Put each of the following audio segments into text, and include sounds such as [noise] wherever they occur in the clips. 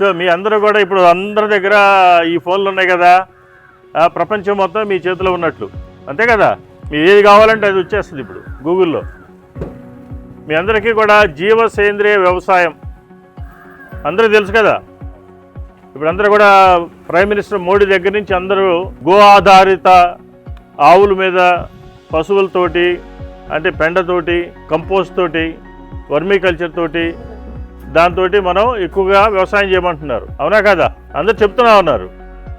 So మీ అందరూ కూడా ఇప్పుడు అందరి దగ్గర ఈ ఫోన్లు ఉన్నాయి కదా ప్రపంచం మొత్తం మీ చేతిలో ఉన్నట్లు. అంతే కదా? మీరు ఏది కావాలంటే అది వచ్చేస్తుంది ఇప్పుడు గూగుల్లో. మీ అందరికీ కూడా జీవ సేంద్రియ వ్యవసాయం. అందరూ తెలుసు కదా? ఇప్పుడు అందరూ కూడా ప్రైమ్ మినిస్టర్ మోడీ దగ్గర నుంచి అందరూ గో ఆధారిత ఆవుల మీద పశువులతోటి అంటే పెండతోటి కంపోస్ట్ తోటి వర్మీకల్చర్ తోటి దాంతో మనం ఎక్కువగా వ్యవసాయం చేయమంటున్నారు. అవునా కదా? అందరు చెప్తున్నా ఉన్నారు.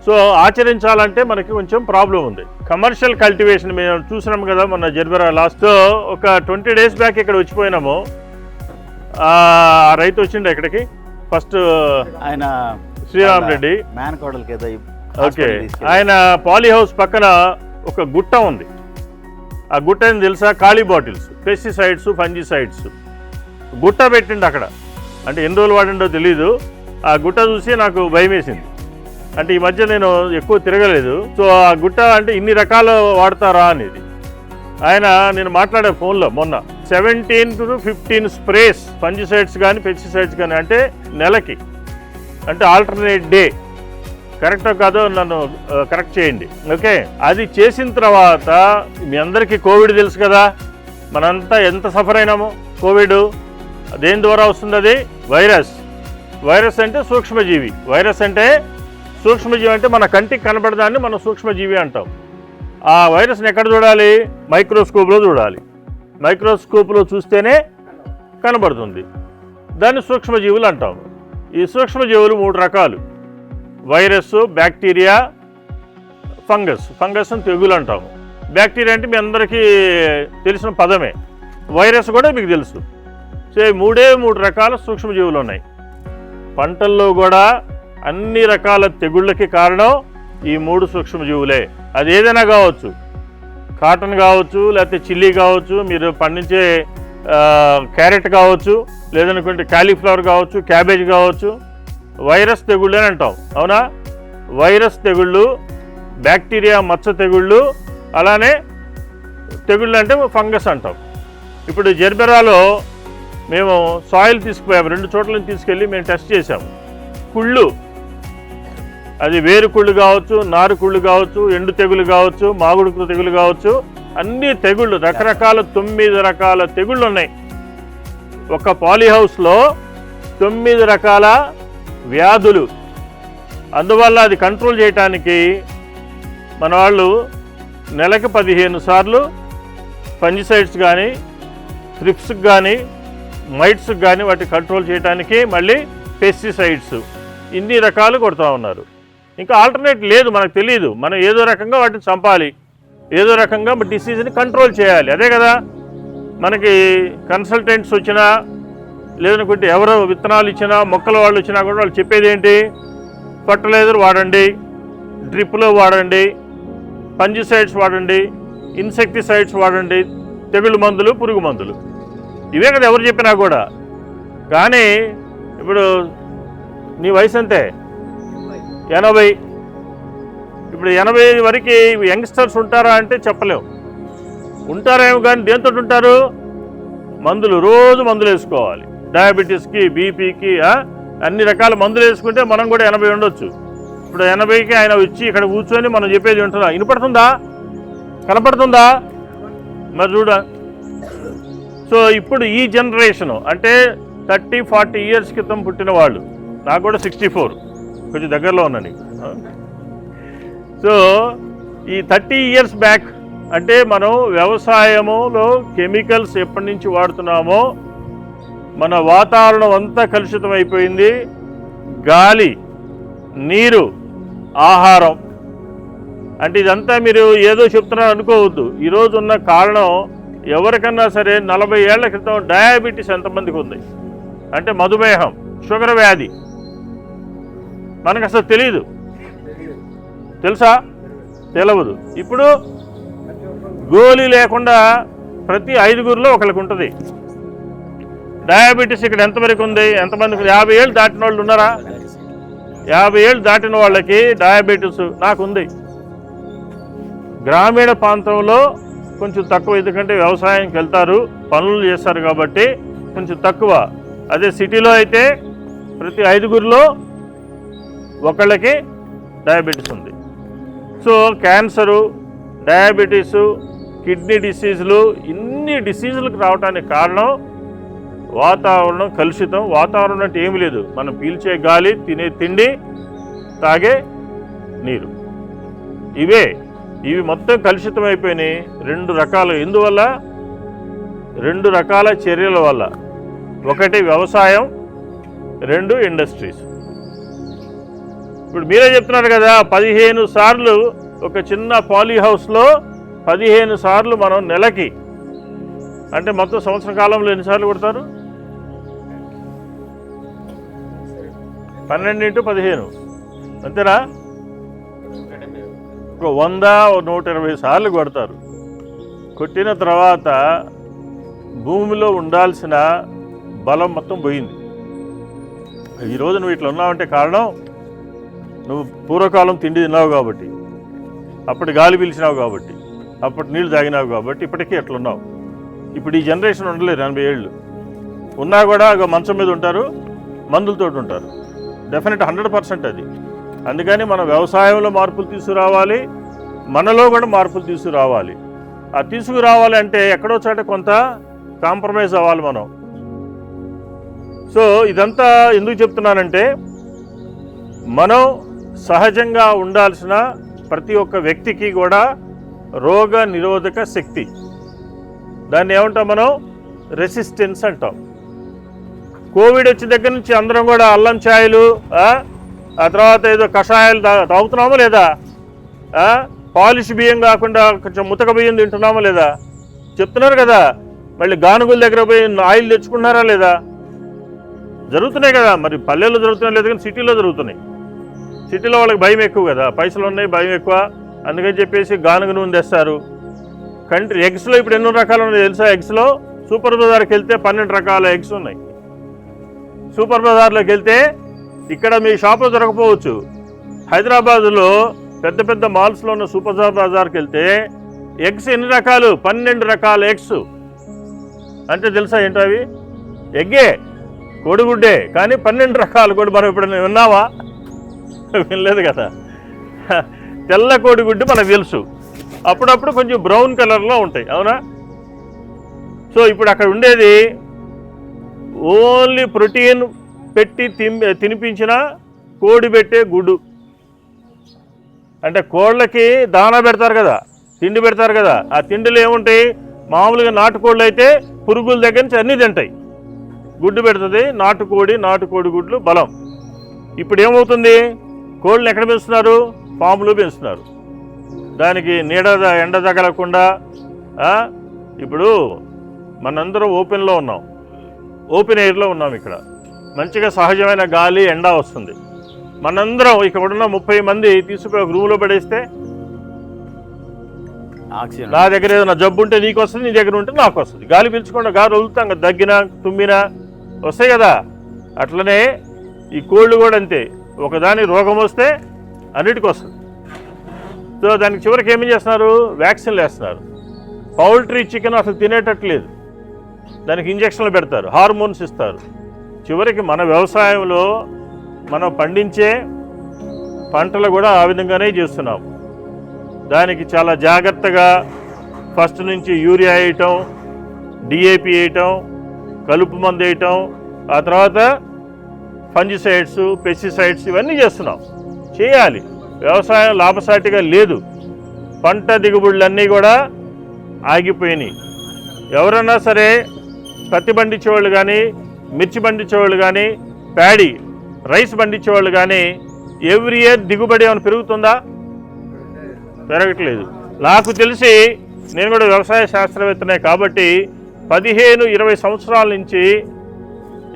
సో ఆచరించాలంటే మనకి కొంచెం ప్రాబ్లం ఉంది. కమర్షియల్ కల్టివేషన్ మేము చూసినాం కదా మొన్న జర్బరా లాస్ట్. ఒక ట్వంటీ డేస్ బ్యాక్ ఇక్కడ వచ్చిపోయినాము. ఆ రైతు వచ్చిండే ఇక్కడికి. ఫస్ట్ ఆయన శ్రీరామ్ రెడ్డి. ఓకే. ఆయన పాలీ హౌస్ పక్కన ఒక గుట్ట ఉంది. ఆ గుట్ట ఏం తెలుసా? ఖాళీ బాటిల్స్ పెస్టిసైడ్స్ ఫంజిసైడ్స్ గుట్ట పెట్టిండు అక్కడ. అంటే ఎన్ని రోజులు వాడిండో తెలీదు. ఆ గుట్ట చూసి నాకు భయం వేసింది అంటే ఈ మధ్య నేను ఎక్కువ తిరగలేదు. సో ఆ గుట్ట అంటే ఇన్ని రకాలు వాడతారా అనేది. ఆయన నేను మాట్లాడే ఫోన్లో మొన్న seventeen to fifteen sprays fungicides కానీ పెస్టిసైడ్స్ కానీ అంటే నెలకి. అంటే ఆల్టర్నేట్ డే. కరెక్టో కాదో నన్ను కరెక్ట్ చేయండి. ఓకే? అది చేసిన తర్వాత మీ అందరికీ కోవిడ్ తెలుసు కదా. మనంతా ఎంత సఫర్ అయినాము? కోవిడ్ దేని ద్వారా వస్తుంది అది? వైరస్. వైరస్ అంటే సూక్ష్మజీవి. వైరస్ అంటే సూక్ష్మజీవి అంటే మన కంటికి కనబడదాన్ని మనం సూక్ష్మజీవి అంటాం. ఆ వైరస్ని ఎక్కడ చూడాలి? మైక్రోస్కోప్లో చూడాలి. మైక్రోస్కోప్లో చూస్తేనే కనబడుతుంది. దాన్ని సూక్ష్మజీవులు అంటాం. ఈ సూక్ష్మజీవులు మూడు రకాలు. Virus bacteria fungus. ఫంగస్ అని తెగులు అంటాము. బ్యాక్టీరియా అంటే మీ అందరికీ తెలిసిన పదమే. వైరస్ కూడా మీకు తెలుసు. సో ఈ మూడే మూడు రకాల సూక్ష్మజీవులు ఉన్నాయి పంటల్లో కూడా అన్ని రకాల తెగుళ్ళకి కారణం ఈ మూడు సూక్ష్మజీవులే. అది ఏదైనా కావచ్చు. కాటన్ కావచ్చు లేకపోతే చిల్లీ కావచ్చు మీరు పండించే క్యారెట్ కావచ్చు లేదనుకుంటే కాలీఫ్లవర్ కావచ్చు క్యాబేజ్ కావచ్చు. వైరస్ తెగుళ్ళు అని అంటాం. అవునా? వైరస్ తెగుళ్ళు బ్యాక్టీరియా మచ్చ తెగుళ్ళు అలానే తెగుళ్ళు అంటే ఫంగస్ అంటాం. ఇప్పుడు జెర్బెరాలో మేము సాయిల్ తీసుకుపోయాము. రెండు చోట్ల తీసుకెళ్ళి మేము టెస్ట్ చేసాము కుళ్ళు. అది వేరు కుళ్ళు కావచ్చు నారు కుళ్ళు కావచ్చు ఎండు తెగులు కావచ్చు మాగుడు తెగులు కావచ్చు అన్ని తెగుళ్ళు రకరకాల తొమ్మిది రకాల తెగుళ్ళు ఉన్నాయి. ఒక పాలీహౌస్లో తొమ్మిది రకాల వ్యాధులు. అందువల్ల అది కంట్రోల్ చేయటానికి మన వాళ్ళు నెలకు పదిహేను సార్లు ఫంజిసైడ్స్ కానీ ట్రిప్స్కి కానీ మైట్స్ కానీ వాటి కంట్రోల్ చేయడానికి మళ్ళీ పెస్టిసైడ్స్ ఇన్ని రకాలు కొడుతూ ఉన్నారు. ఇంకా ఆల్టర్నేట్ లేదు మనకు తెలియదు మనం ఏదో రకంగా వాటిని చంపాలి. ఏదో రకంగా డిసీజ్ని కంట్రోల్ చేయాలి. అదే కదా మనకి కన్సల్టెంట్స్ వచ్చినా లేదనుకుంటే ఎవరు విత్తనాలు ఇచ్చినా మొక్కల వాళ్ళు వచ్చినా కూడా వాళ్ళు చెప్పేది ఏంటి? ఫర్టిలైజర్ వాడండి డ్రిప్లో వాడండి పంజిసైడ్స్ వాడండి ఇన్సెక్టిసైడ్స్ వాడండి తెగుళ్ళు మందులు పురుగు మందులు. ఇవే కదా ఎవరు చెప్పినా కూడా. కానీ ఇప్పుడు నీ వయసు అంతే ఎనభై. ఇప్పుడు ఎనభై వరకు యంగ్స్టర్స్ ఉంటారా అంటే చెప్పలేము ఉంటారేమో కానీ దేంతో ఉంటారు? మందులు రోజు మందులు వేసుకోవాలి. డయాబెటీస్కి బీపీకి అన్ని రకాల మందులు వేసుకుంటే మనం కూడా ఎనభై ఉండొచ్చు. ఇప్పుడు ఎనభైకి ఆయన వచ్చి ఇక్కడ కూర్చొని మనం చెప్పేది వింటున్నా. వినపడుతుందా? కనపడుతుందా? మరి చూడ. సో ఇప్పుడు ఈ జనరేషను అంటే థర్టీ ఫార్టీ ఇయర్స్ క్రితం పుట్టిన వాళ్ళు నాకు కూడా సిక్స్టీ ఫోర్ కొంచెం దగ్గరలో ఉన్నాను సో ఈ థర్టీ ఇయర్స్ బ్యాక్ అంటే మనం వ్యవసాయములో కెమికల్స్ ఎప్పటి నుంచి వాడుతున్నామో మన వాతావరణం అంతా కలుషితం అయిపోయింది. గాలి నీరు ఆహారం. అంటే ఇదంతా మీరు ఏదో చెప్తున్నారు అనుకోవద్దు. ఈరోజు ఉన్న కారణం ఎవరికన్నా సరే నలభై ఏళ్ళ క్రితం డయాబెటీస్ ఎంతమందికి ఉంది? అంటే మధుమేహం షుగర్ వ్యాధి. మనకు అసలు తెలియదు తెలుసా? తెలవదు. ఇప్పుడు గోళీ లేకుండా ప్రతి ఐదుగురిలో ఒకరికి ఉంటుంది. డయాబెటీస్ ఇక్కడ ఎంతవరకు ఉంది? ఎంతమందికి? యాభై ఏళ్ళు దాటిన వాళ్ళు ఉన్నారా? యాభై ఏళ్ళు దాటిన వాళ్ళకి డయాబెటీస్ నాకుంది. గ్రామీణ ప్రాంతంలో కొంచెం తక్కువ ఎందుకంటే వ్యవసాయంకి వెళ్తారు పనులు చేస్తారు కాబట్టి కొంచెం తక్కువ. అదే సిటీలో అయితే ప్రతి ఐదుగురిలో ఒకళ్ళకి డయాబెటీస్ ఉంది. సో క్యాన్సరు డయాబెటీసు కిడ్నీ డిసీజులు ఇన్ని డిసీజులకు రావడానికి కారణం వాతావరణం కలుషితం. వాతావరణం అంటే ఏమి లేదు. మనం పీల్చే గాలి తినే తిండి తాగే నీరు. ఇవే. ఇవి మొత్తం కలుషితం అయిపోయినాయి రెండు రకాలు. ఎందువల్ల? రెండు రకాల చర్యల వల్ల. ఒకటి వ్యవసాయం రెండు ఇండస్ట్రీస్. ఇప్పుడు మీరే చెప్తున్నారు కదా పదిహేను సార్లు ఒక చిన్న పాలీ హౌస్లో పదిహేను సార్లు మనం నెలకి అంటే మొత్తం సంవత్సర కాలంలో ఎన్నిసార్లు కొడతారు? పన్నెండు ఇంటూ పదిహేను. అంతేనా? ఒక వంద నూట ఇరవై సార్లు కొడతారు. కొట్టిన తర్వాత భూమిలో ఉండాల్సిన బలం మొత్తం పోయింది. ఈరోజు నువ్వు ఇట్లా ఉన్నావంటే కారణం నువ్వు పూర్వకాలం తిండి తిన్నావు కాబట్టి అప్పటి గాలి పీల్చినావు కాబట్టి అప్పటి నీళ్ళు తాగినావు కాబట్టి ఇప్పటికీ ఎట్లున్నావు ఇప్పుడు ఈ జనరేషన్ ఉండలేదు ఎనభై ఏళ్ళు. ఉన్నా కూడా మంచం మీద ఉంటారు మందులతో ఉంటారు. డెఫినెట్ హండ్రెడ్ పర్సెంట్ అది. అందుకని మన వ్యవసాయంలో మార్పులు తీసుకురావాలి మనలో కూడా మార్పులు తీసుకురావాలి. ఆ తీసుకురావాలి అంటే ఎక్కడో చోట కొంత కాంప్రమైజ్ అవ్వాలి మనం. సో ఇదంతా ఎందుకు చెప్తున్నానంటే మనం సహజంగా ఉండాల్సిన ప్రతి ఒక్క వ్యక్తికి కూడా రోగ నిరోధక శక్తి. దాన్ని ఏమంటాం మనం? రెసిస్టెన్స్ అంటాం. కోవిడ్ వచ్చిన దగ్గర నుంచి అందరం కూడా అల్లం ఛాయలు ఆ తర్వాత ఏదో కషాయాలు తా తాగుతున్నామా లేదా? పాలిష్ బియ్యం కాకుండా కొంచెం ముతక బియ్యం తింటున్నామా లేదా? చెప్తున్నారు కదా. మళ్ళీ గానుగుల దగ్గర పోయి ఆయిల్ తెచ్చుకున్నారా లేదా? జరుగుతున్నాయి కదా. మరి పల్లెల్లో జరుగుతున్నాయి లేదు కానీ సిటీలో జరుగుతున్నాయి. సిటీలో వాళ్ళకి భయం ఎక్కువ కదా. పైసలు ఉన్నాయి భయం ఎక్కువ. అందుకని చెప్పేసి గానుగ నూనె తెస్తారు. కంట్రీ ఎగ్స్లో ఇప్పుడు ఎన్నో రకాలు ఉన్నాయి తెలుసా? ఎగ్స్లో సూపర్ బజార్కి వెళ్తే పన్నెండు రకాల ఎగ్స్ ఉన్నాయి. సూపర్ బజార్లోకి వెళ్తే ఇక్కడ మీ షాపు దొరకపోవచ్చు. హైదరాబాదులో పెద్ద పెద్ద మాల్స్లో ఉన్న సూపర్ బజార్కి వెళ్తే ఎగ్స్ ఎన్ని రకాలు? పన్నెండు రకాల ఎగ్స్. అంటే తెలుసా ఏంటో అవి? ఎగ్గే కోడిగుడ్డే కానీ పన్నెండు రకాలు. కూడా మనం ఎప్పుడైనా విన్నావా? వినలేదు కదా. తెల్ల కోడిగుడ్డు మనకు తెలుసు. అప్పుడప్పుడు కొంచెం బ్రౌన్ కలర్లో ఉంటాయి. అవునా? సో ఇప్పుడు అక్కడ ఉండేది ఓన్లీ ప్రోటీన్ పెట్టి తిన్ తినిపించిన కోడి పెట్టే గుడ్డు. అంటే కోళ్ళకి దానా పెడతారు కదా తిండి పెడతారు కదా ఆ తిండిలో ఏముంటాయి? మామూలుగా నాటుకోళ్ళు అయితే పురుగుల దగ్గర నుంచి అన్నీ తింటాయి. గుడ్డు పెడుతుంది నాటుకోడి నాటుకోడి గుడ్లు బలం. ఇప్పుడు ఏమవుతుంది? కోళ్ళని ఎక్కడ పెంచుతున్నారు? పాములు పెంచుతున్నారు. దానికి నీడ ఎండ తగలకుండా ఇప్పుడు మనందరం ఓపెన్లో ఉన్నాం. ఓపెన్ ఎయిర్లో ఉన్నాం ఇక్కడ. మంచిగా సహజమైన గాలి ఎండ వస్తుంది. మనందరం ఇక్కడ ఉన్న ముప్పై మంది తీసుకుపోయి ఒక రూమ్లో పడేస్తే నా దగ్గర ఏదైనా జబ్బు ఉంటే నీకు వస్తుంది నీ దగ్గర ఉంటే నాకు వస్తుంది గాలి పీల్చకుండా గాలి వదులుతాం కదా దగ్గినా తుమ్మినా వస్తాయి కదా. అట్లనే ఈ కోళ్ళు కూడా అంతే. ఒకదాని రోగం వస్తే అన్నిటికి వస్తుంది. సో దానికి చివరికి ఏమి చేస్తున్నారు? వ్యాక్సిన్లు వేస్తున్నారు. పౌల్ట్రీ చికెన్ అసలు తినేటట్లేదు. దానికి ఇంజక్షన్లు పెడతారు హార్మోన్స్ ఇస్తారు. చివరికి మన వ్యవసాయంలో మనం పండించే పంటలు కూడా ఆ విధంగానే చేస్తున్నాం. దానికి చాలా జాగ్రత్తగా ఫస్ట్ నుంచి యూరియా వేయటం డిఏపి వేయటం కలుపు మందు వేయటం ఆ తర్వాత ఫంజిసైడ్స్ పెస్టిసైడ్స్ ఇవన్నీ చేస్తున్నాం. చేయాలి. వ్యవసాయం లాభసాటిగా లేదు. పంట దిగుబడులన్నీ కూడా ఆగిపోయినాయి. ఎవరన్నా సరే పత్తి పండించేవాళ్ళు కానీ మిర్చి పండించేవాళ్ళు కానీ ప్యాడీ రైస్ పండించేవాళ్ళు కానీ ఎవ్రీ ఇయర్ దిగుబడి ఏమైనా పెరుగుతుందా? పెరగట్లేదు. నాకు తెలిసి నేను కూడా వ్యవసాయ శాస్త్రవేత్తనే కాబట్టి పదిహేను ఇరవై సంవత్సరాల నుంచి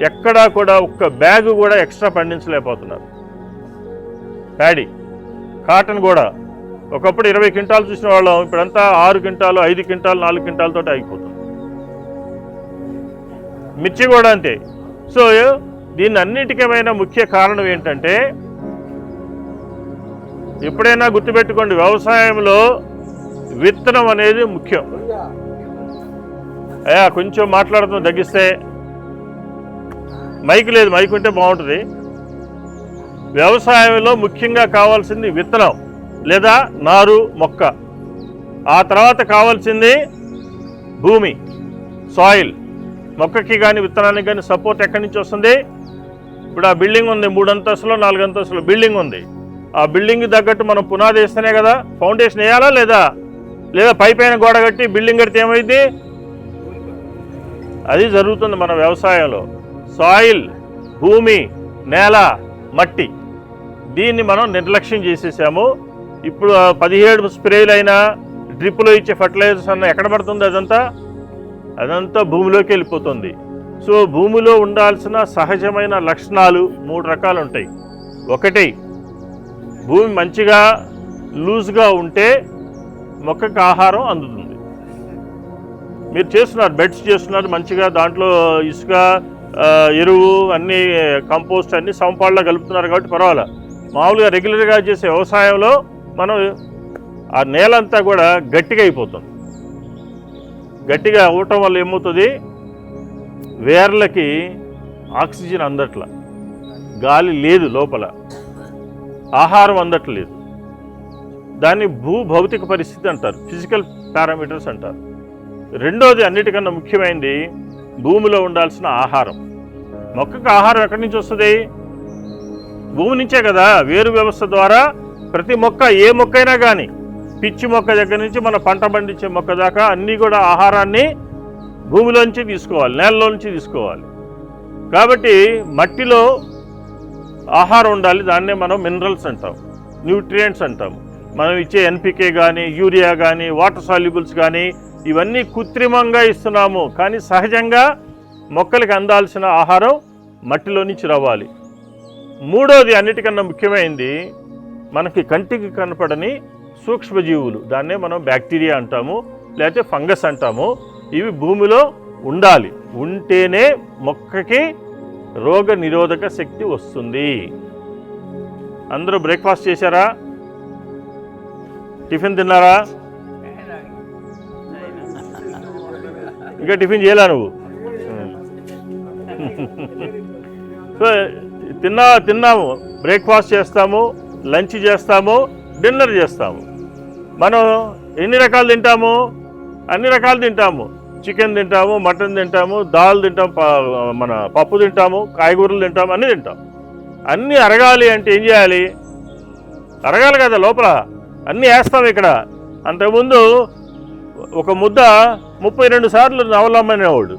ఎక్కడా కూడా ఒక్క బ్యాగు కూడా ఎక్స్ట్రా పండించలేకపోతున్నారు. ప్యాడీ కాటన్ కూడా. ఒకప్పుడు ఇరవై క్వింటాలు చూసిన వాళ్ళం ఇప్పుడంతా ఆరు క్వింటాలు ఐదు క్వింటాలు నాలుగు క్వింటాలతో ఆగిపోతుంది. మిర్చి కూడా అంతే. సో దీన్ని అన్నిటికమైన ముఖ్య కారణం ఏంటంటే ఎప్పుడైనా గుర్తుపెట్టుకోండి వ్యవసాయంలో విత్తనం అనేది ముఖ్యం. అయ్యా కొంచెం మాట్లాడుతున్న తగ్గిస్తే. మైక్ లేదు మైక్ ఉంటే బాగుంటుంది. వ్యవసాయంలో ముఖ్యంగా కావాల్సింది విత్తనం లేదా నారు మొక్క. ఆ తర్వాత కావాల్సింది భూమి సాయిల్. మొక్కకి కానీ విత్తనానికి కానీ సపోర్ట్ ఎక్కడి నుంచి వస్తుంది? ఇప్పుడు ఆ బిల్డింగ్ ఉంది మూడు అంతస్తులు నాలుగు అంతస్తులు బిల్డింగ్ ఉంది. ఆ బిల్డింగ్ తగ్గట్టు మనం పునాది వేస్తేనే కదా ఫౌండేషన్ వేయాలా లేదా? లేదా పై పైన గోడ కట్టి బిల్డింగ్ కడితే ఏమైంది అది జరుగుతుంది మన వ్యవసాయంలో. సాయిల్ భూమి నేల మట్టి. దీన్ని మనం నిర్లక్ష్యం చేసేసాము. ఇప్పుడు పదిహేడు స్ప్రేలు అయినా ఇచ్చే ఫర్టిలైజర్స్ అన్న ఎక్కడ పడుతుంది అదంతా? అదంతా భూమిలోకి వెళ్ళిపోతుంది. సో భూమిలో ఉండాల్సిన సహజమైన లక్షణాలు మూడు రకాలు ఉంటాయి ఒకటి భూమి మంచిగా లూజ్గా ఉంటే మొక్కకు ఆహారం అందుతుంది. మీరు చేస్తున్నారు బెడ్స్ చేస్తున్నారు మంచిగా దాంట్లో ఇసుక ఎరువు అన్ని కంపోస్ట్ అన్ని సమపాళ్ళలో కలుపుతున్నారు కాబట్టి పర్వాలే. మామూలుగా రెగ్యులర్గా చేసే వ్యవసాయంలో మనం ఆ నేలంతా కూడా గట్టిగా అయిపోతుంది. గట్టిగా అవ్వటం వల్ల ఏమవుతుంది? వేర్లకి ఆక్సిజన్ అందట్ల. గాలి లేదు లోపల. ఆహారం అందట్లేదు దాన్ని భూ భౌతిక పరిస్థితి అంటారు. ఫిజికల్ పారామీటర్స్ అంటారు. రెండోది అన్నిటికన్నా ముఖ్యమైనది భూమిలో ఉండాల్సిన ఆహారం. మొక్కకు ఆహారం ఎక్కడి నుంచి వస్తుంది? భూమి నుంచే కదా. వేరు వ్యవస్థ ద్వారా ప్రతి మొక్క ఏ మొక్క అయినా కానీ పిచ్చి మొక్క దగ్గర నుంచి మన పంట పండించే మొక్క దాకా అన్నీ కూడా ఆహారాన్ని భూమిలోంచి తీసుకోవాలి నేలలోంచి తీసుకోవాలి. కాబట్టి మట్టిలో ఆహారం ఉండాలి దాన్నే మనం మినరల్స్ అంటాం న్యూట్రియంట్స్ అంటాం. మనం ఇచ్చే ఎన్పికే కానీ యూరియా కానీ వాటర్ సాల్యుబుల్స్ కానీ ఇవన్నీ కృత్రిమంగా ఇస్తున్నాము. కానీ సహజంగా మొక్కలకి అందాల్సిన ఆహారం మట్టిలో నుంచి రావాలి. మూడోది అన్నిటికన్నా ముఖ్యమైనది మనకి కంటికి కనపడని సూక్ష్మజీవులు. దాన్నే మనం బ్యాక్టీరియా అంటాము లేకపోతే ఫంగస్ అంటాము. ఇవి భూమిలో ఉండాలి. ఉంటేనే మొక్కకి రోగ నిరోధక శక్తి వస్తుంది. అందరూ బ్రేక్ఫాస్ట్ చేశారా? టిఫిన్ తిన్నారా? ఇంకా టిఫిన్ చేయలే నువ్వు? [laughs] సో తిన్నా తిన్నాము. బ్రేక్ఫాస్ట్ చేస్తాము లంచ్ చేస్తాము డిన్నర్ చేస్తాము. మనం ఎన్ని రకాలు తింటాము? అన్ని రకాలు తింటాము. చికెన్ తింటాము మటన్ తింటాము దాల్ తింటాం మన పప్పు తింటాము కాయగూరలు తింటాము అన్నీ తింటాం. అన్నీ అరగాలి అంటే ఏం చేయాలి? అరగాలి కదా లోపల. అన్నీ వేస్తాం ఇక్కడ. అంతకుముందు ఒక ముద్ద ముప్పై రెండు సార్లు నవలమ్మనేవాడు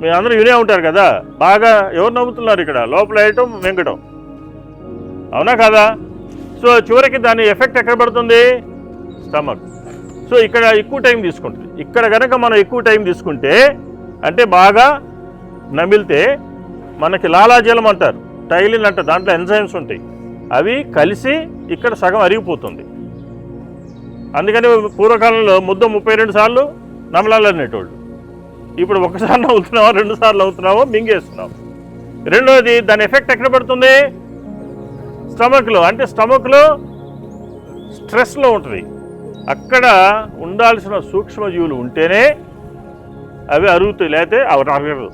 మీ అందరూ వినే ఉంటారు కదా. బాగా ఎవరు నవ్వుతున్నారు ఇక్కడ? లోపల వేయటం వెంకటం అవునా కదా? సో చివరికి దాని ఎఫెక్ట్ ఎక్కడ పడుతుంది? స్టమక్. సో ఇక్కడ ఎక్కువ టైం తీసుకుంటుంది. ఇక్కడ కనుక మనం ఎక్కువ టైం తీసుకుంటే అంటే బాగా నమిలితే మనకి లాలాజలం అంటారు టైలిన్ అంటారు దాంట్లో ఎంజైమ్స్ ఉంటాయి. అవి కలిసి ఇక్కడ సగం అరిగిపోతుంది. అందుకని పూర్వకాలంలో ముద్ద ముప్పై రెండు సార్లు నమలాలనేటోళ్ళు ఇప్పుడు ఒకసారి నవ్వుతున్నావో రెండు సార్లు అవుతున్నావో మింగేస్తున్నావు. రెండోది దాని ఎఫెక్ట్ ఎక్కడ పడుతుంది? స్టమక్లో. అంటే స్టమక్లో స్ట్రెస్లో ఉంటుంది. అక్కడ ఉండాల్సిన సూక్ష్మజీవులు ఉంటేనే అవి అరుగుతాయి లేకపోతే అవి అరగదు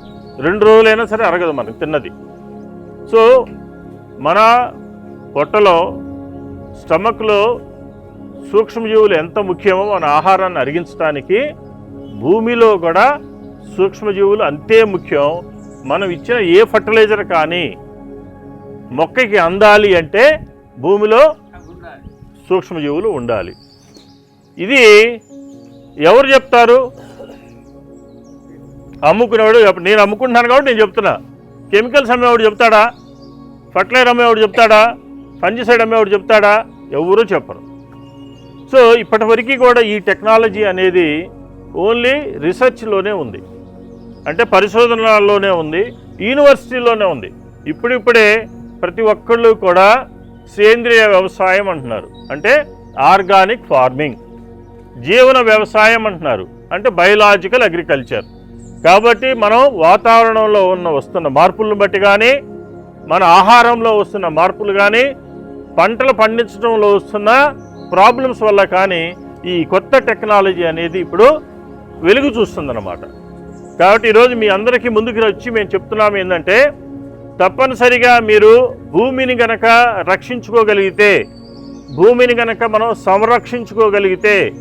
రెండు రోజులైనా సరే అరగదు మనకి తిన్నది. సో మన పొట్టలో స్టమక్లో సూక్ష్మజీవులు ఎంత ముఖ్యమో మన ఆహారాన్ని అరిగించడానికి భూమిలో కూడా సూక్ష్మజీవులు అంతే ముఖ్యం. మనం ఇచ్చిన ఏ ఫర్టిలైజర్ కానీ మొక్కకి అందాలి అంటే భూమిలో సూక్ష్మజీవులు ఉండాలి. ఇది ఎవరు చెప్తారు? అమ్ముకునేవాడు నేను అమ్ముకుంటున్నాను కాబట్టి నేను చెప్తున్నా. కెమికల్స్ అమ్మేవాడు చెప్తాడా? ఫర్టిలైజర్ అమ్మేవాడు చెప్తాడా? ఫంజిసైడ్ అమ్మేవాడు చెప్తాడా? ఎవరూ చెప్పరు. సో ఇప్పటివరకు కూడా ఈ టెక్నాలజీ అనేది ఓన్లీ రీసెర్చ్లోనే ఉంది. అంటే పరిశోధనలోనే ఉంది యూనివర్సిటీలోనే ఉంది. ఇప్పుడిప్పుడే ప్రతి ఒక్కళ్ళు కూడా సేంద్రియ వ్యవసాయం అంటున్నారు. అంటే ఆర్గానిక్ ఫార్మింగ్. జీవన వ్యవసాయం అంటున్నారు. అంటే బయలాజికల్ అగ్రికల్చర్. కాబట్టి మనం వాతావరణంలో ఉన్న వస్తున్న మార్పులను బట్టి కానీ మన ఆహారంలో వస్తున్న మార్పులు కానీ పంటలు పండించడంలో వస్తున్న ప్రాబ్లమ్స్ వల్ల కానీ ఈ కొత్త టెక్నాలజీ అనేది ఇప్పుడు వెలుగు చూస్తుందన్నమాట. కాబట్టి ఈరోజు మీ అందరికీ ముందుకు వచ్చి మేము చెప్తున్నాము ఏంటంటే తప్పనిసరిగా మీరు భూమిని గనక రక్షించుకోగలిగితే భూమిని గనక మనం సంరక్షించుకోగలిగితే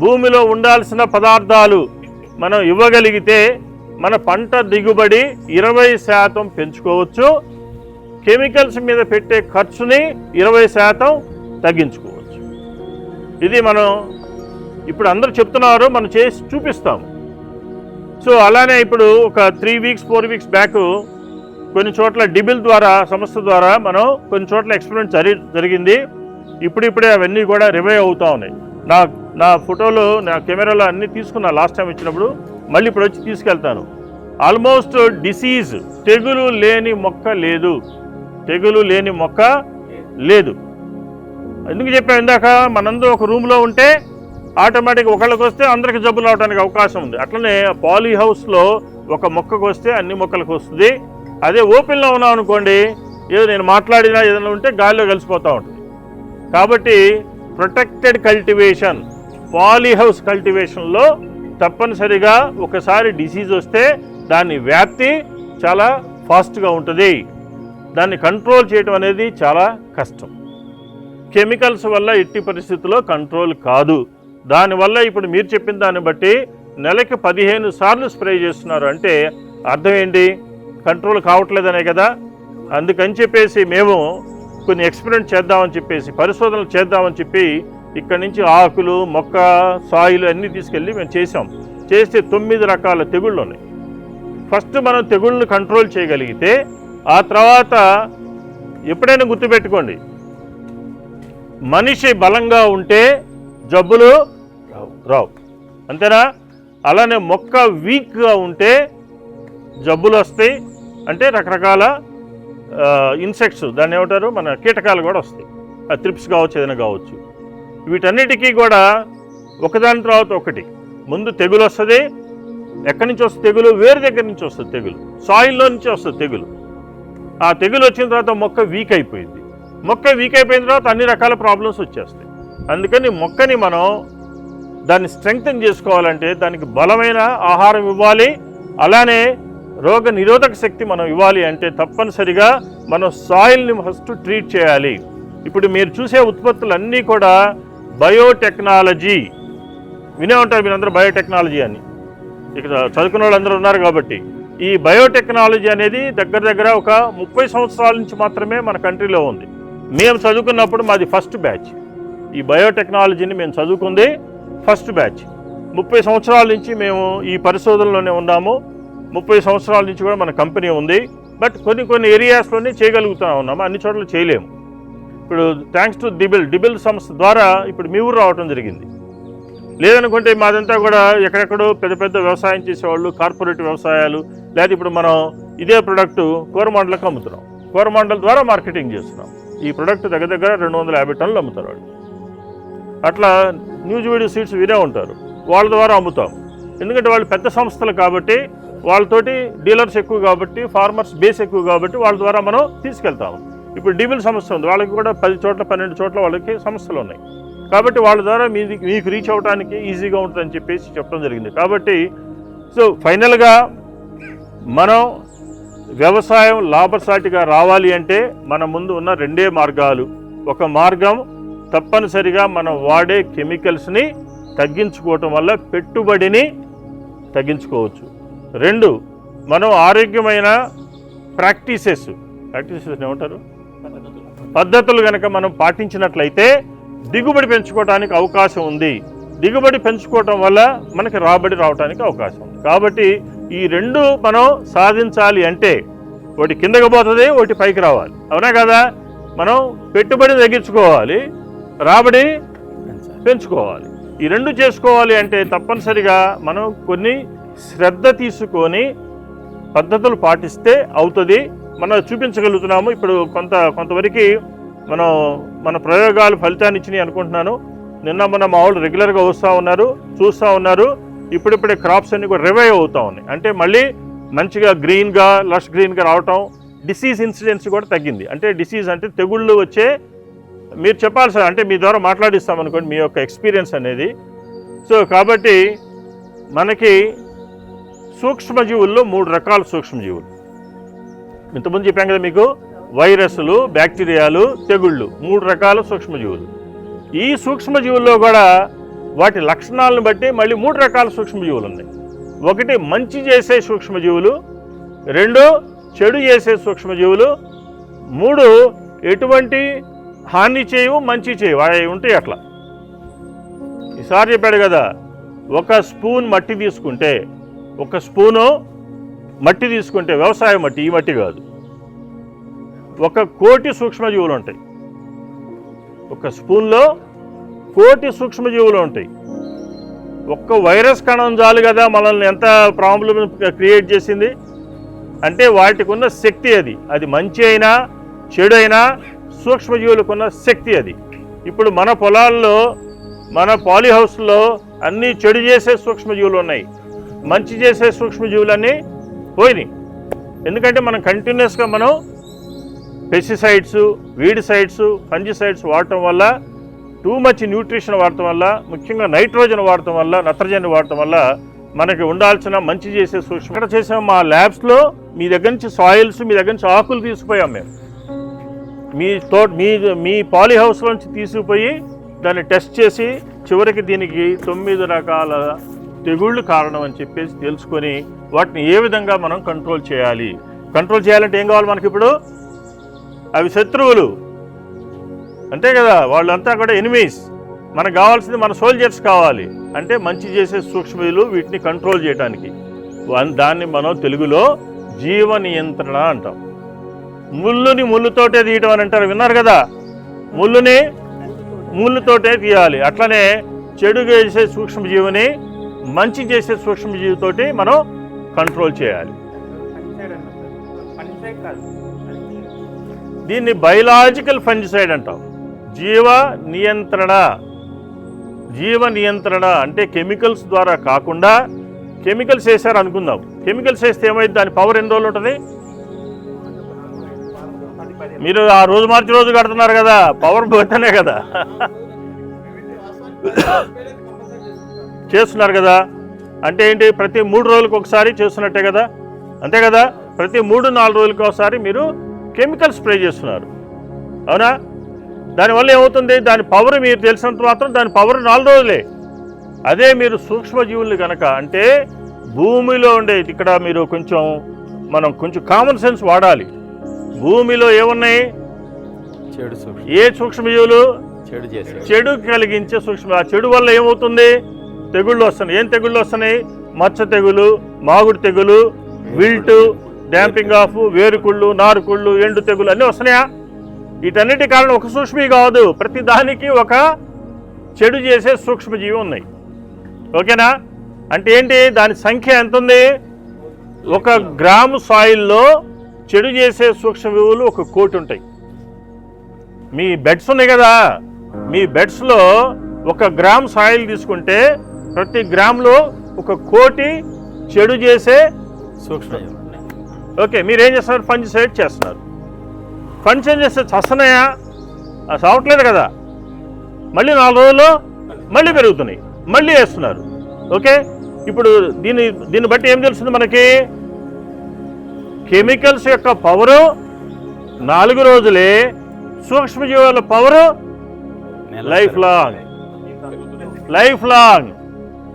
భూమిలో ఉండాల్సిన పదార్థాలు మనం ఇవ్వగలిగితే మన పంట దిగుబడి ఇరవై శాతం పెంచుకోవచ్చు. కెమికల్స్ మీద పెట్టే ఖర్చుని ఇరవై శాతం తగ్గించుకోవచ్చు. ఇది మనం ఇప్పుడు అందరూ చెప్తున్నారు మనం చేసి చూపిస్తాము సో అలానే ఇప్పుడు ఒక three weeks four weeks back కొన్ని చోట్ల డిబిల్ ద్వారా సంస్థ ద్వారా మనం కొన్ని చోట్ల ఎక్స్పెరిమెంట్ జరి జరిగింది. ఇప్పుడిప్పుడే అవన్నీ కూడా రివైవ్ అవుతూ ఉన్నాయి. నా నా ఫోటోలు నా కెమెరాలో అన్నీ తీసుకున్నా లాస్ట్ టైం ఇచ్చినప్పుడు మళ్ళీ ఇప్పుడు వచ్చి తీసుకెళ్తాను. ఆల్మోస్ట్ డిసీజ్ తెగులు లేని మొక్క లేదు. తెగులు లేని మొక్క లేదు. ఎందుకు చెప్పాను ఇందాక? మనందరూ ఒక రూమ్లో ఉంటే ఆటోమేటిక్ ఒకళ్ళకి వస్తే అందరికి జబ్బులు రావడానికి అవకాశం ఉంది. అట్లనే పాలీ హౌస్లో ఒక మొక్కకు వస్తే అన్ని మొక్కలకు వస్తుంది. అదే ఓపెన్లో ఉన్నాం అనుకోండి ఏదో నేను మాట్లాడినా ఏదైనా ఉంటే గాలిలో కలిసిపోతూ ఉంటుంది. కాబట్టి ప్రొటెక్టెడ్ కల్టివేషన్ పాలీహౌస్ కల్టివేషన్లో తప్పనిసరిగా ఒకసారి డిసీజ్ వస్తే దాని వ్యాప్తి చాలా ఫాస్ట్గా ఉంటుంది. దాన్ని కంట్రోల్ చేయడం అనేది చాలా కష్టం. కెమికల్స్ వల్ల ఎట్టి పరిస్థితుల్లో కంట్రోల్ కాదు. దానివల్ల ఇప్పుడు మీరు చెప్పిన దాన్ని బట్టి నెలకి పదిహేను సార్లు స్ప్రే చేస్తున్నారు. అంటే అర్థం ఏంటి? కంట్రోల్ కావట్లేదనే కదా. అందుకని చెప్పేసి మేము కొన్ని ఎక్స్పెరిమెంట్ చేద్దామని చెప్పేసి పరిశోధనలు చేద్దామని చెప్పి ఇక్కడ నుంచి ఆకులు మొక్క సాయిలు అన్నీ తీసుకెళ్ళి మేము చేసాం చేస్తే తొమ్మిది రకాల తెగుళ్ళు ఉన్నాయి. ఫస్ట్ మనం తెగుళ్ళను కంట్రోల్ చేయగలిగితే ఆ తర్వాత ఎప్పుడైనా గుర్తుపెట్టుకోండి. మనిషి బలంగా ఉంటే జబ్బులు రావు రావు. అంతేనా? అలానే మొక్క వీక్గా ఉంటే జబ్బులు వస్తాయి. అంటే రకరకాల ఇన్సెక్ట్స్ దాన్ని ఏమంటారు? మన కీటకాలు కూడా వస్తాయి. ఆ త్రిప్స్ కావచ్చు ఏదైనా కావచ్చు. వీటన్నిటికీ కూడా ఒకదాని తర్వాత ఒకటి. ముందు తెగులు వస్తుంది. ఎక్కడి నుంచి వస్తుంది తెగులు? వేరు దగ్గర నుంచి వస్తుంది తెగులు. సాయిల్లో నుంచి వస్తుంది తెగులు. ఆ తెగులు వచ్చిన తర్వాత మొక్క వీక్ అయిపోయింది. మొక్క వీక్ అయిపోయిన తర్వాత అన్ని రకాల ప్రాబ్లమ్స్ వచ్చేస్తాయి. అందుకని మొక్కని మనం దాన్ని స్ట్రెంగ్తన్ చేసుకోవాలంటే దానికి బలమైన ఆహారం ఇవ్వాలి. అలానే రోగ నిరోధక శక్తి మనం ఇవ్వాలి అంటే తప్పనిసరిగా మనం సాయిల్ని ఫస్ట్ ట్రీట్ చేయాలి. ఇప్పుడు మీరు చూసే ఉత్పత్తులన్నీ కూడా బయోటెక్నాలజీ వినే ఉంటారు మీరందరూ బయోటెక్నాలజీ అని. ఇక్కడ చదువుకున్న వాళ్ళందరూ ఉన్నారు కాబట్టి. ఈ బయోటెక్నాలజీ అనేది దగ్గర దగ్గర ఒక ముప్పై సంవత్సరాల నుంచి మాత్రమే మన కంట్రీలో ఉంది. మేము చదువుకున్నప్పుడు మాది ఫస్ట్ బ్యాచ్ ఈ బయోటెక్నాలజీని మేము చదువుకుంది ఫస్ట్ బ్యాచ్ ముప్పై సంవత్సరాల నుంచి మేము ఈ పరిశోధనలోనే ఉన్నాము. ముప్పై సంవత్సరాల నుంచి కూడా మన కంపెనీ ఉంది. బట్ కొన్ని కొన్ని ఏరియాస్లోనే చేయగలుగుతూ ఉన్నాము. అన్ని చోట్ల చేయలేము. ఇప్పుడు థ్యాంక్స్ టు డిబిల్ డిబిల్ సంస్థ ద్వారా ఇప్పుడు మీ ఊరు రావడం జరిగింది. లేదనుకుంటే మాదంతా కూడా ఎక్కడెక్కడో పెద్ద పెద్ద వ్యవసాయం చేసేవాళ్ళు కార్పొరేట్ వ్యవసాయాలు లేదా ఇప్పుడు మనం ఇదే ప్రొడక్ట్ కోరమండలకు అమ్ముతున్నాం. కోరమండల ద్వారా మార్కెటింగ్ చేస్తున్నాం. ఈ ప్రొడక్ట్ దగ్గర దగ్గర రెండు వందల యాభై టన్నులు అమ్ముతారు వాళ్ళు. అట్లా న్యూజ్ వీడియో సీట్స్ వినే ఉంటారు. వాళ్ళ ద్వారా అమ్ముతాం ఎందుకంటే వాళ్ళు పెద్ద సంస్థలు కాబట్టి వాళ్ళతోటి డీలర్స్ ఎక్కువ కాబట్టి ఫార్మర్స్ బేస్ ఎక్కువ కాబట్టి వాళ్ళ ద్వారా మనం తీసుకెళ్తాము. ఇప్పుడు డీబిల్ సమస్య ఉంది. వాళ్ళకి కూడా పది చోట్ల పన్నెండు చోట్ల వాళ్ళకి సమస్యలు ఉన్నాయి. కాబట్టి వాళ్ళ ద్వారా మీది మీకు రీచ్ అవ్వడానికి ఈజీగా ఉంటుందని చెప్పేసి చెప్పడం జరిగింది. కాబట్టి సో ఫైనల్గా మనం వ్యవసాయం లాభసాటిగా రావాలి అంటే మన ముందు ఉన్న రెండే మార్గాలు. ఒక మార్గం తప్పనిసరిగా మనం వాడే కెమికల్స్ని తగ్గించుకోవటం వల్ల పెట్టుబడిని తగ్గించుకోవచ్చు. రెండు మనం ఆరోగ్యమైన ప్రాక్టీసెస్ ప్రాక్టీసెస్ ఏమంటారు? పద్ధతులు కనుక మనం పాటించినట్లయితే దిగుబడి పెంచుకోవడానికి అవకాశం ఉంది. దిగుబడి పెంచుకోవటం వల్ల మనకి రాబడి రావడానికి అవకాశం ఉంది. కాబట్టి ఈ రెండు మనం సాధించాలి అంటే ఒకటి కిందకి పోతుంది ఒకటి పైకి రావాలి. అవునా కదా? మనం పెట్టుబడి తగ్గించుకోవాలి రాబడి పెంచుకోవాలి. ఈ రెండు చేసుకోవాలి అంటే తప్పనిసరిగా మనం కొన్ని శ్రద్ధ తీసుకొని పద్ధతులు పాటిస్తే అవుతుంది. మనం చూపించగలుగుతున్నాము. ఇప్పుడు కొంత కొంతవరకు మనం మన ప్రయోగాలు ఫలితాన్ని ఇచ్చినాయి అనుకుంటున్నాను. నిన్న మన మా వాళ్ళు రెగ్యులర్గా వస్తూ ఉన్నారు చూస్తూ ఉన్నారు. ఇప్పుడిప్పుడే క్రాప్స్ అన్ని కూడా రివైవ్ అవుతూ ఉన్నాయి. అంటే మళ్ళీ మంచిగా గ్రీన్గా లష్ గ్రీన్గా రావటం డిసీజ్ ఇన్సిడెన్స్ కూడా తగ్గింది. అంటే డిసీజ్ అంటే తెగుళ్ళు వచ్చే మీరు చెప్పాలి సార్ అంటే మీ ద్వారా మాట్లాడిస్తాం అనుకోండి మీ యొక్క ఎక్స్పీరియన్స్ అనేది. సో కాబట్టి మనకి సూక్ష్మజీవుల్లో మూడు రకాల సూక్ష్మజీవులు. ఇంతకుముందు చెప్పాం కదా మీకు వైరస్లు బ్యాక్టీరియాలు తెగుళ్ళు మూడు రకాల సూక్ష్మజీవులు. ఈ సూక్ష్మజీవుల్లో కూడా వాటి లక్షణాలను బట్టి మళ్ళీ మూడు రకాల సూక్ష్మజీవులు ఉన్నాయి. ఒకటి మంచి చేసే సూక్ష్మజీవులు. రెండు చెడు చేసే సూక్ష్మజీవులు. మూడు ఎటువంటి హాని చేయవు మంచి చేయవు అవి ఉంటాయి అట్లా. ఈసారి చెప్పాడు కదా ఒక స్పూన్ మట్టి తీసుకుంటే ఒక స్పూను మట్టి తీసుకుంటే వ్యవసాయ మట్టి ఈ మట్టి కాదు. ఒక కోటి సూక్ష్మజీవులు ఉంటాయి. ఒక స్పూన్లో కోటి సూక్ష్మజీవులు ఉంటాయి. ఒక్క వైరస్ కణం చాలు కదా మనల్ని ఎంత ప్రాబ్లం క్రియేట్ చేసింది? అంటే వాటికి ఉన్న శక్తి అది. అది మంచి అయినా చెడు అయినా సూక్ష్మజీవులకు ఉన్న శక్తి అది. ఇప్పుడు మన పొలాల్లో మన పాలీహౌస్లో అన్నీ చెడు చేసే సూక్ష్మజీవులు ఉన్నాయి. మంచి చేసే సూక్ష్మజీవులన్నీ పోయినాయి. ఎందుకంటే మనం కంటిన్యూస్గా మనం పెస్టిసైడ్స్ వీడిసైడ్స్ ఫంజిసైడ్స్ వాడటం వల్ల టూ మచ్ న్యూట్రిషన్ వాడటం వల్ల ముఖ్యంగా నైట్రోజన్ వాడటం వల్ల నత్రజని వాడటం వల్ల మనకి ఉండాల్సిన మంచి చేసే సూక్ష్మ ఇక్కడ చేసాం? మా ల్యాబ్స్లో మీ దగ్గర నుంచి సాయిల్స్ మీ దగ్గర నుంచి ఆకులు తీసుకుపోయాం మేము. మీ తో మీ మీ పాలీ నుంచి తీసుకుపోయి దాన్ని టెస్ట్ చేసి చివరికి దీనికి తొమ్మిది రకాల తెగుళ్ళు కారణం అని చెప్పేసి తెలుసుకొని వాటిని ఏ విధంగా మనం కంట్రోల్ చేయాలి? కంట్రోల్ చేయాలంటే ఏం కావాలి మనకి ఇప్పుడు? అవి శత్రువులు. అంతే కదా? వాళ్ళంతా కూడా ఎనిమీస్ మనకు కావాల్సింది మన సోల్జర్స్ కావాలి. అంటే మంచి చేసే సూక్ష్మీయులు వీటిని కంట్రోల్ చేయడానికి దాన్ని మనం తెలుగులో జీవ నియంత్రణ అంటాం. ముళ్ళుని ముళ్ళుతోటే తీయటం అని అంటారు. విన్నారు కదా? ముళ్ళుని ముళ్ళుతోటే తీయాలి. అట్లనే చెడు చేసే సూక్ష్మజీవిని మంచి చేసే సూక్ష్మజీవితోటి మనం కంట్రోల్ చేయాలి. దీన్ని బయలాజికల్ ఫంజిసైడ్ అంటాం. జీవ నియంత్రణ జీవ నియంత్రణ అంటే కెమికల్స్ ద్వారా కాకుండా కెమికల్స్ వేసారు అనుకుందాం. కెమికల్స్ వేస్తే ఏమైంది? దాని పవర్ ఎన్ని రోజులు ఉంటుంది? మీరు ఆ రోజు మార్చి రోజు కడుతున్నారు కదా పవర్ పోతేనే కదా. [coughs] [coughs] [coughs] చేస్తున్నారు కదా? అంటే ఏంటి? ప్రతి మూడు రోజులకు ఒకసారి చేస్తున్నట్టే కదా? అంతే కదా? ప్రతి మూడు నాలుగు రోజులకు ఒకసారి మీరు కెమికల్ స్ప్రే చేస్తున్నారు. అవునా? దానివల్ల ఏమవుతుంది? దాని పవర్ మీరు తెలిసినంత మాత్రం దాని పవర్ నాలుగు రోజులే. అదే మీరు సూక్ష్మజీవులు కనుక అంటే భూమిలో ఉండే ఇక్కడ మీరు కొంచెం మనం కొంచెం కామన్ సెన్స్ వాడాలి. భూమిలో ఏమున్నాయి? చెడు సూక్ష్మ ఏ సూక్ష్మజీవులు? చెడు చేసే చెడు కలిగించే సూక్ష్మ ఆ చెడు వల్ల ఏమవుతుంది? తెగుళ్ళు వస్తున్నాయి. ఏం తెగుళ్ళు వస్తున్నాయి? మచ్చ తెగులు మాగుడు తెగులు విల్టు డ్యాంపింగ్ ఆఫ్ వేరుకుళ్ళు నారుకుళ్ళు ఎండు తెగులు అన్నీ వస్తున్నాయా? వీటన్నిటి కారణం ఒక సూక్ష్మీ కాదు. ప్రతి దానికి ఒక చెడు చేసే సూక్ష్మజీవి ఉన్నాయి. ఓకేనా? అంటే ఏంటి? దాని సంఖ్య ఎంత ఉంది ఒక గ్రాము సాయిల్లో చెడు చేసే సూక్ష్మజీవులు ఒక కోటి ఉంటాయి. మీ బెడ్స్ ఉన్నాయి కదా? మీ బెడ్స్లో ఒక గ్రామ్ సాయిల్ తీసుకుంటే ప్రతి గ్రామ్లో ఒక కోటి చెడు చేసే సూక్ష్మజీవులు ఓకే మీరు ఏం చేస్తున్నారు ఫంజిసైడ్ చేస్తున్నారు. ఫంజిసైడ్ చేస్తే చస్తున్నాయా? ఆ సావట్లేదు కదా. మళ్ళీ నాలుగు రోజుల్లో మళ్ళీ పెరుగుతున్నాయి. మళ్ళీ వేస్తున్నారు. ఓకే ఇప్పుడు దీన్ని దీన్ని బట్టి ఏం తెలుస్తుంది మనకి? కెమికల్స్ యొక్క పవరు నాలుగు రోజులే సూక్ష్మజీవుల power life long. Life long.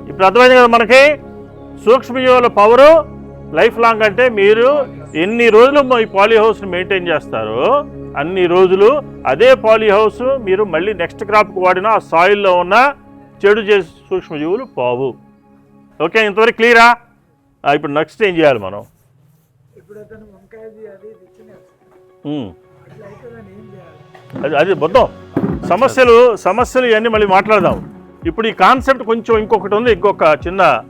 ఇప్పుడు అర్థమైంది కదా మనకి? సూక్ష్మజీవుల పవరు లైఫ్ లాంగ్ అంటే మీరు ఎన్ని రోజులు ఈ పాలీ హౌస్ని మెయింటైన్ చేస్తారో? అన్ని రోజులు అదే పాలీ హౌస్ మీరు మళ్ళీ నెక్స్ట్ క్రాప్కి వాడిన ఆ సాయిల్లో ఉన్న చెడు చేసే సూక్ష్మజీవులు పోవు. ఓకే ఇంతవరకు క్లియరా ఇప్పుడు నెక్స్ట్ ఏం చేయాలి మనం? అది అది బొద్దాం సమస్యలు సమస్యలు ఇవన్నీ మళ్ళీ మాట్లాడదాం. ఇప్పుడు ఈ కాన్సెప్ట్ కొంచెం ఇంకొకటి ఉంది ఇంకొక చిన్న.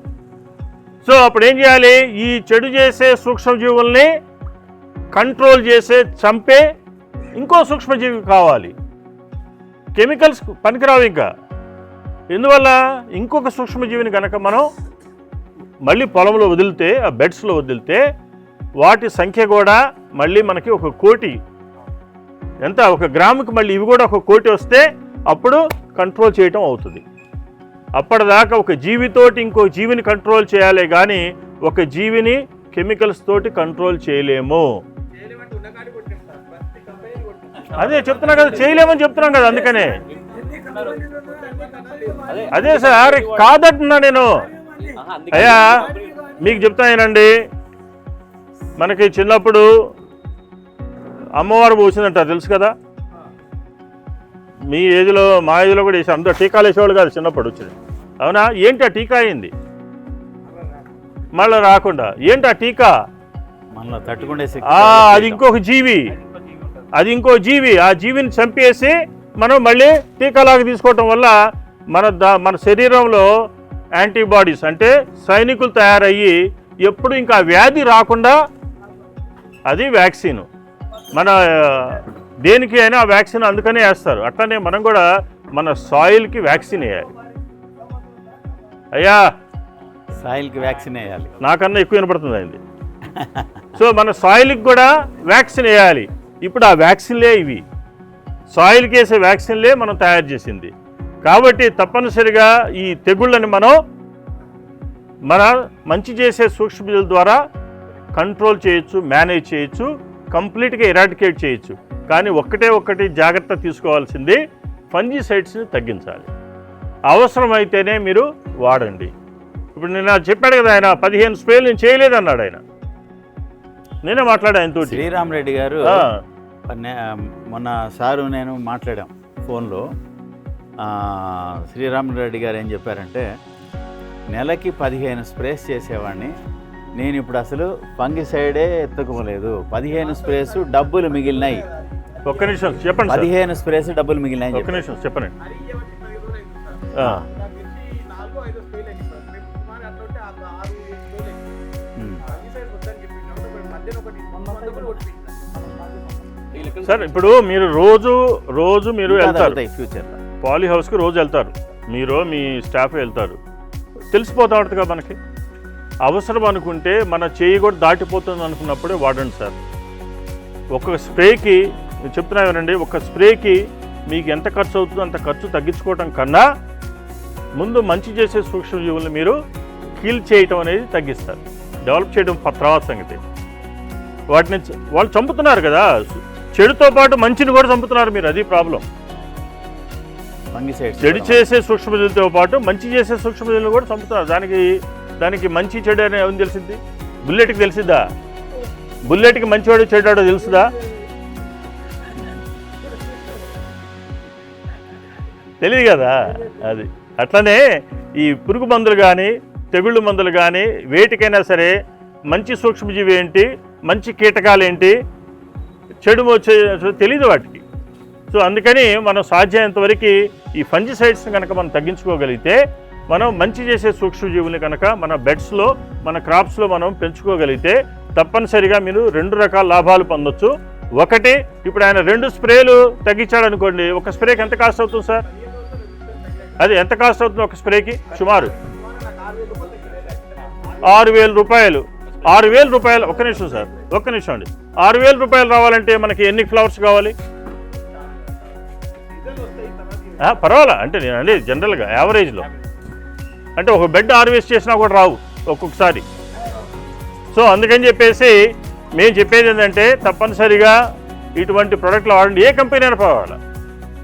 సో అప్పుడు ఏం చేయాలి? ఈ చెడు చేసే సూక్ష్మజీవుల్ని కంట్రోల్ చేసే చంపే ఇంకో సూక్ష్మజీవి కావాలి. కెమికల్స్ పనికిరావు ఇంకా. ఎందువల్ల? ఇంకొక సూక్ష్మజీవిని కనుక మనం మళ్ళీ పొలంలో వదిలితే ఆ బెడ్స్లో వదిలితే వాటి సంఖ్య కూడా మళ్ళీ మనకి ఒక కోటి. ఎంత? ఒక గ్రాముకి మళ్ళీ ఇవి కూడా ఒక కోటి వస్తే అప్పుడు కంట్రోల్ చేయటం అవుతుంది. అప్పటిదాకా ఒక జీవితోటి ఇంకో జీవిని కంట్రోల్ చేయాలి కానీ ఒక జీవిని కెమికల్స్ తోటి కంట్రోల్ చేయలేము. అదే చెప్తున్నా కదా చేయలేమని చెప్తున్నాం కదా అందుకనే. అదే సార్ కాదంటున్నా నేను. అయ్యా మీకు చెప్తానండి మనకి చిన్నప్పుడు అమ్మవారు పోసిందంట తెలుసు కదా? మీ ఏజ్లో మా ఏజ్లో కూడా వేసి అందరూ టీకాలు వేసేవాళ్ళు కాదు చిన్నప్పుడు వచ్చింది. అవునా? ఏంటి ఆ టీకా అయింది? మళ్ళీ రాకుండా. ఏంటి ఆ టీకా? అది ఇంకొక జీవి. అది ఇంకో జీవి. ఆ జీవిని చంపేసి మనం మళ్ళీ టీకాలాగా తీసుకోవటం వల్ల మన దా మన శరీరంలో యాంటీబాడీస్ అంటే సైనికులు తయారయ్యి ఎప్పుడు ఇంకా వ్యాధి రాకుండా అది వ్యాక్సిన్. మన దేనికి అయినా ఆ వ్యాక్సిన్ అందుకనే వేస్తారు. అట్లనే మనం కూడా మన సాయిల్కి వ్యాక్సిన్ వేయాలి. అయ్యా! సాయిల్కి వ్యాక్సిన్ వేయాలి. నాకన్నా ఎక్కువ వినపడుతుంది అయింది [laughs] సో మన సాయిల్కి కూడా వ్యాక్సిన్ వేయాలి. ఇప్పుడు ఆ వ్యాక్సిన్లే ఇవి. సాయిల్కి వేసే వ్యాక్సిన్లే మనం తయారు చేసింది. కాబట్టి తప్పనిసరిగా ఈ తెగుళ్ళని మనం మన మంచి చేసే సూక్ష్మజీవుల ద్వారా కంట్రోల్ చేయొచ్చు మేనేజ్ చేయొచ్చు కంప్లీట్గా ఎరాడికేట్ చేయొచ్చు. కానీ ఒక్కటే ఒక్కటి జాగ్రత్త తీసుకోవాల్సింది ఫంజిసైడ్స్ని తగ్గించాలి. అవసరమైతేనే మీరు వాడండి. ఇప్పుడు నేను చెప్పాడు కదా ఆయన పదిహేను స్ప్రేలు నేను చేయలేదన్నాడు ఆయన. నేనే మాట్లాడా ఆయనతో శ్రీరామ్ రెడ్డి గారు మొన్న సారు నేను మాట్లాడాం ఫోన్లో. శ్రీరామ్ రెడ్డి గారు ఏం చెప్పారంటే నెలకి పదిహేను స్ప్రేస్ చేసేవాడిని నేను ఇప్పుడు అసలు ఫంగిసైడే ఎత్తుకోలేదు. పదిహేను స్ప్రేస్ డబ్బులు మిగిలినాయి. ఒక్క నిమిషం చెప్పండి సార్. పదిహేను స్ప్రేస్ డబ్బులు మిగిలినాయి ఒక్క. నిమిషం చెప్పండి. సార్. ఇప్పుడు మీరు రోజు రోజు మీరు వెళ్తారు. ఫ్యూచర్లో. పాలీ హౌస్కి రోజు వెళ్తారు. మీరు మీ స్టాఫ్ వెళ్తారు. తెలిసిపోతా ఉంటుందిగా మనకి. అవసరం అనుకుంటే మన చేయి కూడా దాటిపోతుంది అనుకున్నప్పుడే వాడండి సార్. ఒక స్ప్రేకి నేను చెప్తున్నా వినండి ఒక స్ప్రేకి మీకు ఎంత ఖర్చు అవుతుందో అంత ఖర్చు తగ్గించుకోవటం కన్నా ముందు మంచి చేసే సూక్ష్మజీవుల్ని మీరు కీల్ చేయటం అనేది తగ్గిస్తారు. డెవలప్ చేయడం తర్వాత సంగతి. వాటిని వాళ్ళు చంపుతున్నారు కదా చెడుతో పాటు మంచిని కూడా చంపుతున్నారు మీరు అది ప్రాబ్లం చెడు చేసే సూక్ష్మజీవులతో పాటు మంచి చేసే సూక్ష్మజీవులు కూడా చంపుతున్నారు. దానికి దానికి మంచి చెడు అని ఏమని తెలిసింది? బుల్లెట్కి తెలిసిద్దా? బుల్లెట్కి మంచివాడు చెడ్డాడో తెలుసుదా? తెలియదు కదా. అది. అట్లనే ఈ పురుగు మందులు కానీ తెగుళ్ళు మందులు కానీ వేటికైనా సరే మంచి సూక్ష్మజీవి ఏంటి మంచి కీటకాలు ఏంటి చెడు వచ్చే తెలియదు వాటికి. సో అందుకని మనం సాధ్యమైనంతవరకు ఈ ఫంజిసైడ్స్ కనుక మనం తగ్గించుకోగలిగితే మనం మంచి చేసే సూక్ష్మజీవుల్ని కనుక మన బెడ్స్లో మన క్రాప్స్లో మనం పెంచుకోగలిగితే తప్పనిసరిగా మీరు రెండు రకాల లాభాలు పొందొచ్చు. ఒకటి ఇప్పుడు ఆయన రెండు స్ప్రేలు తగ్గించాడు అనుకోండి ఒక స్ప్రేకి ఎంత కాస్ట్ అవుతుంది సార్? అది ఎంత కాస్ట్ అవుతుంది ఒక స్ప్రేకి? సుమారు. ఆరు వేల రూపాయలు. ఆరు వేల రూపాయలు. ఒక్క నిమిషం సార్. ఒక్క నిమిషం అండి. ఆరు వేల రూపాయలు రావాలంటే మనకి ఎన్ని ఫ్లవర్స్ కావాలి? పర్వాలా? అంటే నేను అండి జనరల్గా యావరేజ్లో. అంటే ఒక బెడ్ హార్వెస్ట్ చేసినా కూడా రావు ఒక్కొక్కసారి. సో అందుకని చెప్పేసి మేము చెప్పేది ఏంటంటే తప్పనిసరిగా ఇటువంటి ప్రోడక్ట్లు వాడండి. ఏ కంపెనీ అయినా పర్వాలా?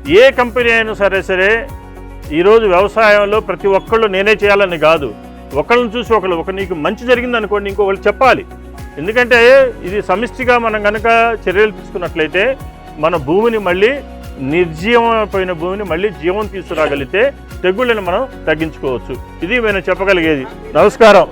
ఏ కంపెనీ అయినా సరే సరే ఈరోజు వ్యవసాయంలో ప్రతి ఒక్కళ్ళు నేనే చేయాలని కాదు. ఒకళ్ళని చూసి ఒకళ్ళు ఒక నీకు మంచి జరిగింది అనుకోండి ఇంకొకళ్ళు చెప్పాలి. ఎందుకంటే ఇది సమిష్టిగా మనం కనుక చర్యలు తీసుకున్నట్లయితే మన భూమిని మళ్ళీ నిర్జీవమైపోయిన భూమిని మళ్ళీ జీవం తీసుకురాగలిగితే తెగుళ్ళని మనం తగ్గించుకోవచ్చు. ఇది నేను చెప్పగలిగేది. నమస్కారం.